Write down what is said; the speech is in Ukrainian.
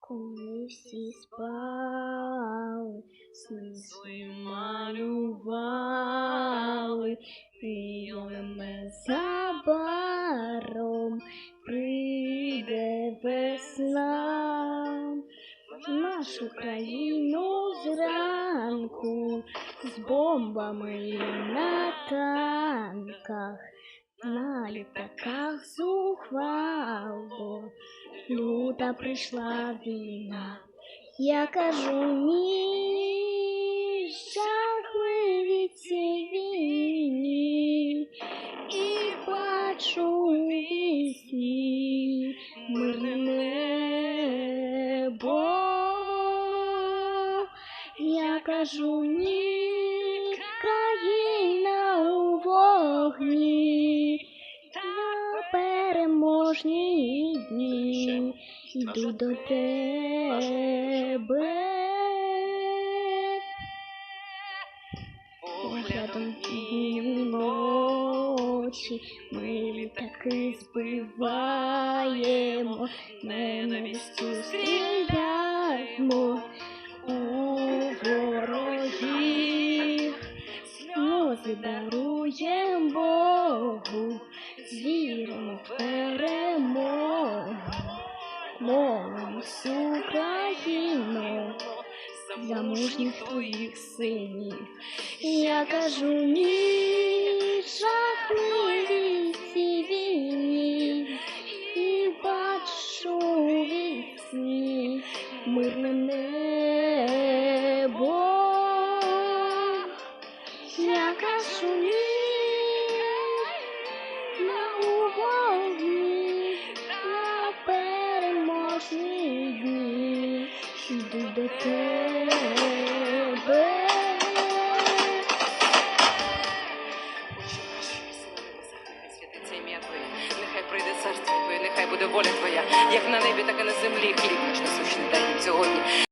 коли всі спали, сни свої малювали, вірили незабаром прийде весна в нашу країну зранку з бомбами і на танках, на літаках зухвало. Люта прийшла війна. Я кажу ні, жахливі ці війні, і бачу вісні мирне небо. Я кажу ні, країна у вогні. Дні йду до тебе. Поглядом дні ночі ми літаки збиваємо, ненавистю стріляємо у ворогів. Сльози даруєм Богу, віримо в Молимось, Україно, за мужніх твоїх синів. Я кажу ні, жахливі ці війні, і бачу у мирне небо. Я кажу ні, до тебе. Нехай прийде царство нехай буде воля Твоя, як на небі, так і на землі. Хліб наш насущний дай їм сьогодні.